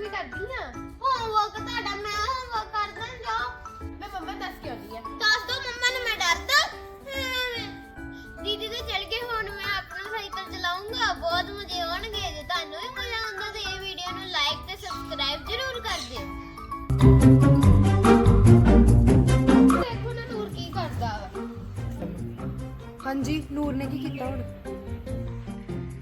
ਵੀ ਕਰਦੀ ਆ। ਹੋਮਵਰਕ ਤੁਹਾਡਾ ਮੈਂ ਹੋਮਵਰਕ ਕਰਦਾ ਜਾਓ। ਮੈਂ ਮੰਮਾ ਨੂੰ ਦੱਸ ਕੇ ਆਉਂਦੀ ਆ। ਦੱਸ ਦੋ ਮੰਮਾ ਨੂੰ ਮੈਂ ਡਰਦਾ। ਹਮ, ਦੀਦੀ ਤੇ ਚਲ ਗਏ ਹੁਣ ਮੈਂ ਆਪਣਾ ਸਾਈਕਲ ਚਲਾਉਂਗਾ ਬਹੁਤ ਮਜ਼ੇ ਆਉਣਗੇ ਜੇ ਤੁਹਾਨੂੰ ਵੀ ਮਜ਼ਾ ਆਉਂਦਾ ਤੇ ਇਹ ਵੀਡੀਓ ਨੂੰ ਲਾਈਕ ਤੇ ਸਬਸਕ੍ਰਾਈਬ ਜ਼ਰੂਰ ਕਰ ਦਿਓ। ਦੇਖੋ ਨਾ ਨੂਰ ਕੀ ਕਰਦਾ ਵਾ। ਹਾਂਜੀ ਨੂਰ ਨੇ ਕੀ ਕੀਤਾ ਹੁਣ?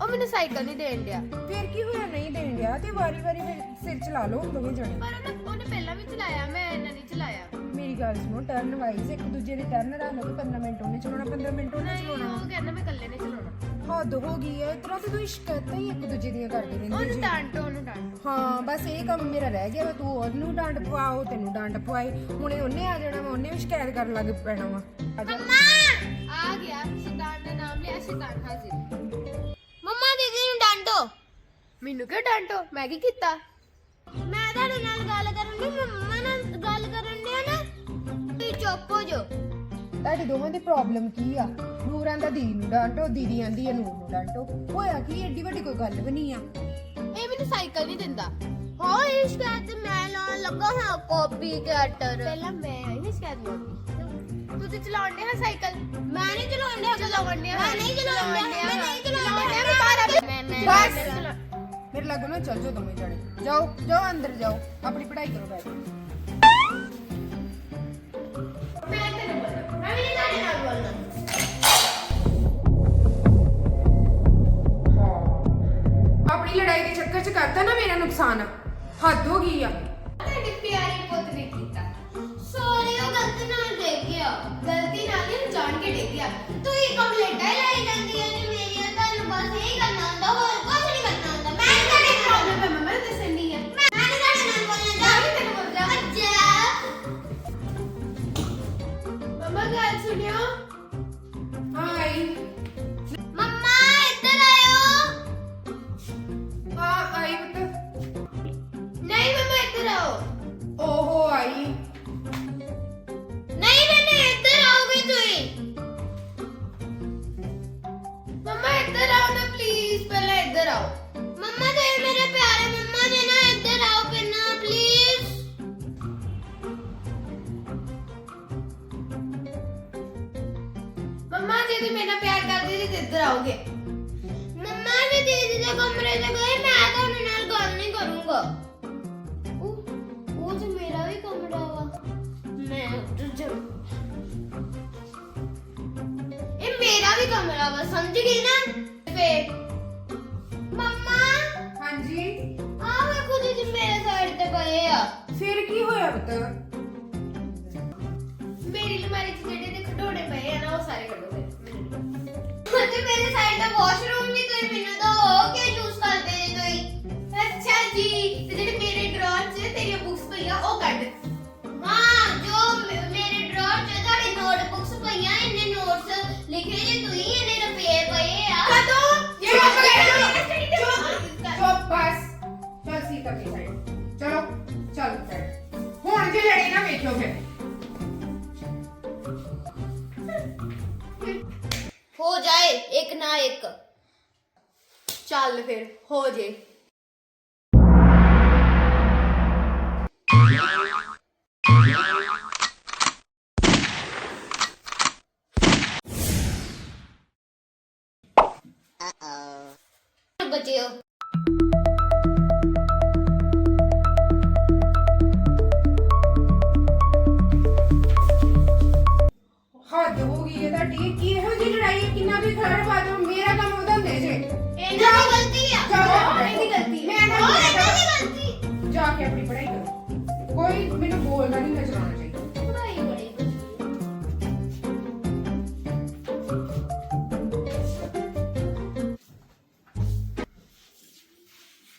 ਉਹ ਮੈਨੂੰ ਸਾਈਕਲ ਨਹੀਂ ਦੇਣ ਡਿਆ ਫੇਰ ਕੀ ਹੋਇਆ ਨਹੀਂ ਦੇਣ ਡਿਆ ਤੇ ਵਾਰੀ ਵਾਰੀ ਫਿਰ ਸਿਰ ਚਲਾ ਲਓ ਦੋਵੇਂ ਜਣੇ ਪਰ ਉਹਨੇ ਉਹਨੇ ਪਹਿਲਾਂ ਵੀ ਚਲਾਇਆ ਮੈਂ ਇਹਨਾਂ ਨਹੀਂ ਚਲਾਇਆ ਮੇਰੀ ਗੱਲ ਸੁਣੋ ਟਰਨ ਵਾਈਜ਼ ਇੱਕ ਦੂਜੇ ਦੇ ਟਰਨ ਰੱਖ ਲਓ ਤੇ 15 ਮਿੰਟ ਉਹਨੇ ਚਲਾਉਣਾ 15 ਮਿੰਟ ਉਹਨੇ ਨਹੀਂ ਚਲਾਉਣਾ ਉਹ ਕਹਿੰਦਾ ਮੈਂ ਇਕੱਲੇ ਨੇ ਚਲਾਉਣਾ ਹੱਦ ਹੋ ਗਈ ਹੈ ਇਤਨਾ ਤੇ ਤੁਸੀਂ ਸ਼ਿਕਾਇਤਾਂ ਹੀ ਇੱਕ ਦੂਜੇ ਦੀਆਂ ਕਰਦੇ ਰਹਿੰਦੇ ਉਹਨੂੰ ਜੀ ਡਾਂਟੋ ਉਹਨੂੰ ਡਾਂਟੋ ਹਾਂ ਬਸ ਇਹ ਕੰਮ ਮੇਰਾ ਰਹਿ ਗਿਆ ਵਾ ਤੂੰ ਉਹਨੂੰ ਡਾਂਟ ਪਵਾਓ ਤੈਨੂੰ ਡਾਂਟ ਪਵਾਏ ਹੁਣੇ ਉਹਨੇ ਆ ਜਾਣਾ ਵਾ ਉਹਨੇ ਵੀ ਸ਼ਿਕਾਇਤ ਕਰਨ ਲੱਗ ਪੈਣਾ ਵਾ ਆ ਜਾ ਆ ਗਿਆ ਸ਼ੈਤਾਨ ਦਾ ਨਾਮ ਲਿਆ ਸ਼ੈਤਾਨ ਹਾਜ਼ਰ ਮੰਮਾ ਦੀਦੀ ਨੂੰ ਡਾਂਟੋ ਮੈਨੂੰ ਕਿਉਂ ਡਾਂਟੋ ਮੈਂ ਕੀ ਕੀਤਾ? ਮੈਂ ਤੁਹਾਡੇ ਨਾਲ ਗੱਲ ਕਰਨ ਦੀ ਮੰਮਾ ਨਾਲ ਗੱਲ ਕਰਨ ਦੀ ਨਾ। ਤੁਸੀਂ ਚੁੱਪ ਹੋ ਜਾਓ। ਤੁਹਾਡੀ ਦੋਵਾਂ ਦੀ ਪ੍ਰੋਬਲਮ ਕੀ ਆ? ਨੂਰ ਆਂਦਾ ਦੀਦੀ ਨੂੰ ਡਾਂਟੋ ਦੀਦੀ ਆਂਦੀ ਆ ਨੂਰ ਨੂੰ ਡਾਂਟੋ ਹੋਇਆ ਕੀ? ਏਡੀ ਵੱਡੀ ਕੋਈ ਗੱਲ ਵੀ ਨਹੀਂ ਆ। ਇਹ ਮੈਨੂੰ ਸਾਈਕਲ ਨਹੀਂ ਦਿੰਦਾ। ਹੋ ਇਸ ਸ਼ਿਕਾਇਤ ਮੈਂ ਲਾਉਣ ਲੱਗਾ ਹਾਂ ਕਾਪੀ ਕਟਰ। ਪਹਿਲਾਂ ਮੈਂ ਆਈ ਹਾਂ ਸ਼ਿਕਾਇਤ ਲਾਉਣ ਤੂੰ ਤੇ ਚਲਾਉਣ ਡਿਆ ਸਾਈਕਲ? ਮੈਂ ਨਹੀਂ ਚਲਾਉਣ ਡਿਆ। ਮੈਂ ਨਹੀਂ ਚਲਾਉਣ ਡਿਆ। ਮੈਂ ਨਹੀਂ ਚਲਾਉਣ ਡਿਆ। ਡਿਆ ਮੈਂ ਮੈਂ ਬਸ। ਮੇਰੇ ਲਾਗੋ ਨਾ ਚੱਲ ਜਾਓ ਦੋਵੇਂ ਜਣੇ ਜਾਓ ਜਾਓ ਅੰਦਰ ਜਾਓ ਆਪਣੀ ਪੜ੍ਹਾਈ ਕਰੋ ਬੈਠ ਕੇ। ਮੈਂ ਤੈਨੂੰ ਬੋਲਣਾ ਮੈਂ ਵੀ ਨਹੀਂ ਤੁਹਾਡੇ ਨਾਲ ਬੋਲਣਾ ਆਪਣੀ ਲੜਾਈ ਦੇ ਨਾ ਮੇਰਾ ਨੁਕਸਾਨ ਹੱਦ ਹੋ ਗਈ ਆ ਤੁਹਾਡੀ ਪਿਆਰੀ ਪੁੱਤ ਨੇ ਕੀਤਾ ਸੌਰੀ ਉਹ ਗਲਤੀ ਨਾਲ ਡਿੱਗ ਗਿਆ ਗਲਤੀ ਨਾਲ ਨਹੀਂ ਜਾਣ ਕੇ ਡਿੱਗਿਆ ਤੁਸੀਂ ਕੰਪਲੇਂਟਾਂ ਹੀ ਲਾਈ ਜਾਂਦੀਆਂ ਨੇ ਮੇਰੀਆਂ ਤੁਹਾਨੂੰ ਬਸ ਇਹ ਕਰਨਾ ਹੁੰਦਾ ਹੋਰ ਦੇ ਕਮਰੇ 'ਚ ਗਏ ਮੈਂ ਤੁਹਾਡੇ ਨਾਲ ਗੱਲ ਨਹੀਂ ਕਰੂੰਗਾ। ਉਹ ਉਹ ਤੇ ਮੇਰਾ ਵੀ ਕਮਰਾ ਵਾ। ਮੈਂ ਉੱਧਰ ਜਾ ਇਹ ਮੇਰਾ ਵੀ ਕਮਰਾ ਵਾ ਸਮਝ ਗਈ ਨਾ? ਫੇਰ ਮੰਮਾ ਹਾਂਜੀ। ਆ ਵੇਖੋ ਦੀਦੀ ਮੇਰੇ ਸਾਈਡ ਤੇ ਪਏ ਆ। ਫਿਰ ਕੀ ਹੋਇਆ ਪੁੱਤ? ਮੇਰੀ ਅਲਮਾਰੀ 'ਚ ਜਿਹੜੇ ਦੇ ਖਡੋਣੇ ਪਏ ਆ ਨਾ ਉਹ ਸਾਰੇ ਪਤਾ। ਤੇ ਮੇਰੇ ਸਾਈਡ ਦਾ ਵਾਸ਼ਰੂਮ ਜੇ ਫਿਰ। ਹੋ ਜਾਏ ਇੱਕ ਨਾ ਇੱਕ। ਚੱਲ ਫਿਰ ਹੋ ਜੇ। ਕੋਈ ਮੈਨੂੰ ਬੋਲਣਾ ਨਹੀਂ ਨਚਲਾਉਣਾ ਚਾਹੀਦਾ ਪੜਾਈ ਬੜੀ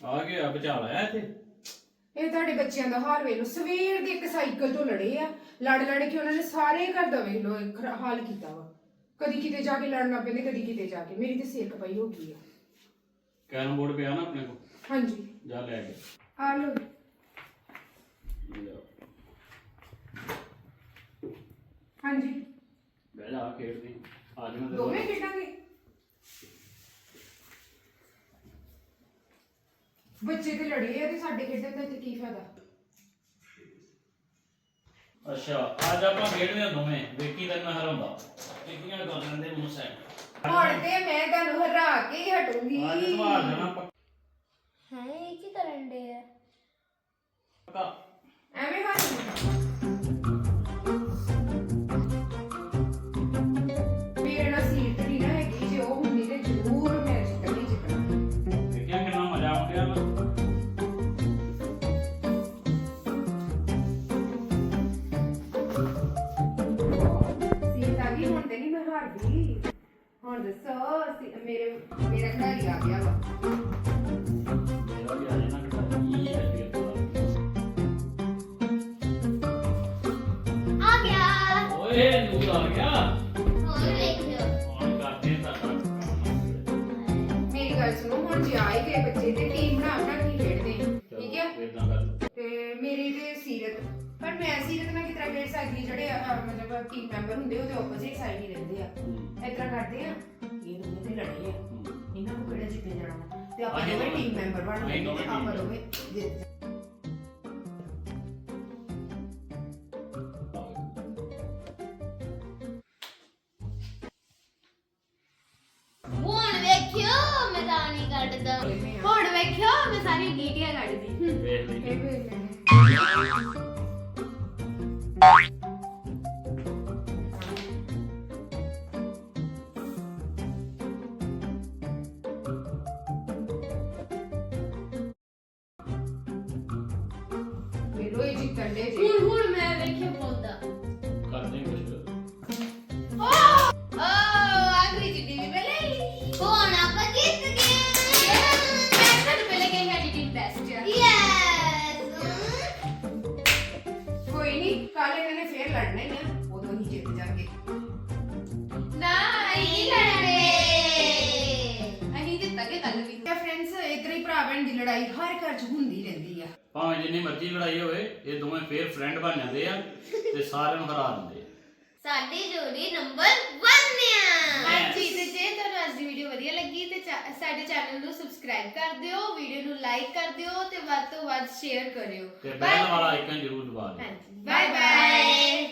ਆ ਗਿਆ ਬਚਾ ਲਿਆ ਇੱਥੇ? ਇਹ ਤੁਹਾਡੇ ਬੱਚਿਆਂ ਦਾ ਹਾਲ ਵੇਖ ਲਓ। ਸਵੇਰ ਦੇ ਇੱਕ ਸਾਈਕਲ ਤੋਂ ਲੜੇ ਆ। ਲੜ ਲੜ ਕੇ ਉਹਨਾਂ ਨੇ ਸਾਰੇ ਘਰ ਦਾ ਵੇਖ ਲਓ ਇਹ ਖਰਾ- ਹਾਲ ਕੀਤਾ ਵਾ। ਕਦੀ ਕਿਤੇ ਜਾ ਕੇ ਲੜਨਾ ਪੈਂਦੇ ਕਦੀ ਕਿਤੇ ਜਾ ਕੇ। ਮੇਰੀ ਤੇ ਸਿਰ ਖਪਾਈ ਹੋ ਗਈ ਆ। ਕੈਰਮ ਬੋਰਡ ਪਿਆ ਨਾ ਆਪਣੇ ਕੋਲ? ਹਾਂਜੀ। ਜਾ ਲੈ ਕੇ। ਆ ਲਓ। ਹਾਂਜੀ। ਬਹਿ ਜਾ ਖੇਡਦੇ ਆ ਜਾਣਾ ਦੋਵੇਂ ਖੇਡਾਂਗੇ। ਬੱਚੇ ਤੇ ਲੜੇ ਆ ਤੇ ਸਾਡੇ ਖੇਡਣ ਦਾ ਇੱਥੇ ਕੀ ਫਾਇਦਾ? ਅੱਛਾ ਅੱਜ ਆਪਾਂ ਖੇਡਦੇ ਹਾਂ ਦੋਵੇਂ। ਵੇਖੀ ਤਾਂ ਮੈਂ ਹਰਾਉਂਦਾ। ਕਿੰਨੀਆਂ ਕਰ ਲੈਂਦੇ ਮੂੰਹ ਸੈਟ। ਹੁਣ ਤੇ ਮੈਂ ਤੁਹਾਨੂੰ ਹਰਾ ਕੇ ਹੀ ਹਟੂੰਗੀ। ਅੱਜ ਸਵਾਲ ਦੇਣਾ ਹੈ ਇਹ ਕੀ ਕਰਨ ਦੇ ਆ? ਪੱਕਾ। ਐਵੇਂ ਹੱਥ ਮੇਰੇ ਨਾਲ ਸੀਟ ਨਹੀਂ ਨਾ ਹੈਗੀ ਜੇ ਉਹ ਹੁੰਦੀ ਤੇ ਜ਼ਰੂਰ ਮੈਂ ਜਿੱਤਣੀ ਜਿੱਤਣਾ ਦੇਖਿਆ ਕਿੰਨਾ ਮਜ਼ਾ ਆਉਂਦਾ ਨਾ ਸੀਟ ਆ ਗਈ ਹੁਣ ਤੇ ਨਹੀਂ ਮੈਂ ਹਾਰਦੀ। ਹੁਣ ਦੱਸੋ ਸੀ- ਮੇਰੇ ਮੇਰਾ ਖਿਡਾਰੀ ਆ ਗਿਆ ਵਾ। ਓਏ ਨੂਰ ਆ ਗਿਆ। ਹੋਰ ਵੇਖ ਲਿਓ ਹੁਣ ਕਰਦੇ ਤਾਂ ਮੇਰੀ ਗੱਲ ਸੁਣੋ ਹੁਣ ਜੇ ਆਏ ਗਏ ਬੱਚੇ ਤੇ ਟੀਮ ਬਣਾ ਬਣਾ ਕੇ ਖੇਡਦੇ। ਆ, ਠੀਕ ਹੈ? ਇਦਾਂ ਕਰ ਤੇ ਮੇਰੀ ਤੇ ਸੀਰਤ ਪਰ ਮੈਂ ਸੀਰਤ ਨਾਲ ਕਿਤਰਾ ਖੇਡ ਸਕਦੀ ਜਿਹੜੇ ਅਹ, ਮਤਲਬ ਟੀਮ ਮੈਂਬਰ ਹੁੰਦੇ ਉਹਦੇ ਆਪੋਜ਼ਿਟ ਸਾਈਡ ਹੀ ਰਹਿੰਦੇ ਆ। ਇਸ ਤਰ੍ਹਾਂ ਕਰਦੇ ਆ ਇਹ ਦੋਵੇਂ ਤੇ ਲੜੇ ਆ। ਇਹਨਾਂ ਨੂੰ ਕਿਹੜਾ ਜਿੱਤੇ ਜਾਣਾ। ਤੇ ਆਪਾਂ ਅਸੀਂ ਦੋਵੇਂ ਟੀਮ ਮੈਂਬਰ ਬਣ ਅਸੀਂ ਗਏ ਦੋਵੇਂ ਆਪਾਂ team ਦੋਵੇਂ ਜਿੱਤ ਹੁਣ ਕੱਢਦਾ। ਹੁਣ ਵੇਖਿਓ ਮੈਂ ਸਾਰੀ ਗੀਟੀਆਂ ਕੱਢਦੀ। ਵੇਖ ਲਈ। ਵੇਲੋ ਇਹ ਜਿੱਤਣ ਦੇ ਜੀ ਹੁਣ ਹੁਣ ਮੈਂ ਵੇਖਿਓ ਬੋਲਦਾ। ਜਾਗੇ ਨਾ ਅਸੀਂ ਲੜਦੇ ਅਸੀਂ ਜਿੱਤਾਂਗੇ ਕੱਲ ਵੀ। ਤਾਂ ਫਰੈਂਡਸ ਇਤਰੇ ਹੀ ਭਰਾ ਭੈਣ ਦੀ ਲੜਾਈ ਹਰ ਘਰ 'ਚ ਹੁੰਦੀ ਰਹਿੰਦੀ ਆ। ਭਾਵੇਂ ਜਿੰਨੀ ਮਰਜ਼ੀ ਲੜਾਈ ਹੋਵੇ ਇਹ ਦੋਵੇਂ ਫੇਰ ਫਰੈਂਡ ਬਣ ਜਾਂਦੇ ਆ ਤੇ ਸਾਰਿਆਂ ਨੂੰ ਹਰਾ ਦਿੰਦੇ ਆ। ਸਾਡੀ ਜੋੜੀ ਨੰਬਰ 1 ਆ। ਹਾਂਜੀ ਤੇ ਜੇ ਤੁਹਾਨੂੰ ਅੱਜ ਦੀ ਵੀਡੀਓ ਵਧੀਆ ਲੱਗੀ ਤੇ ਚਾ- ਸਾਡੇ ਚੈਨਲ ਨੂੰ ਸਬਸਕ੍ਰਾਈਬ ਕਰ ਦਿਓ ਵੀਡੀਓ ਨੂੰ ਲਾਈਕ ਕਰ ਦਿਓ ਤੇ ਵੱਧ ਤੋਂ ਵੱਧ ਸ਼ੇਅਰ ਕਰਿਓ। ਤੇ ਬੈਲ ਵਾਲਾ ਆਈਕਨ ਜ਼ਰੂਰ ਦਬਾ ਦਿਓ। ਹਾਂਜੀ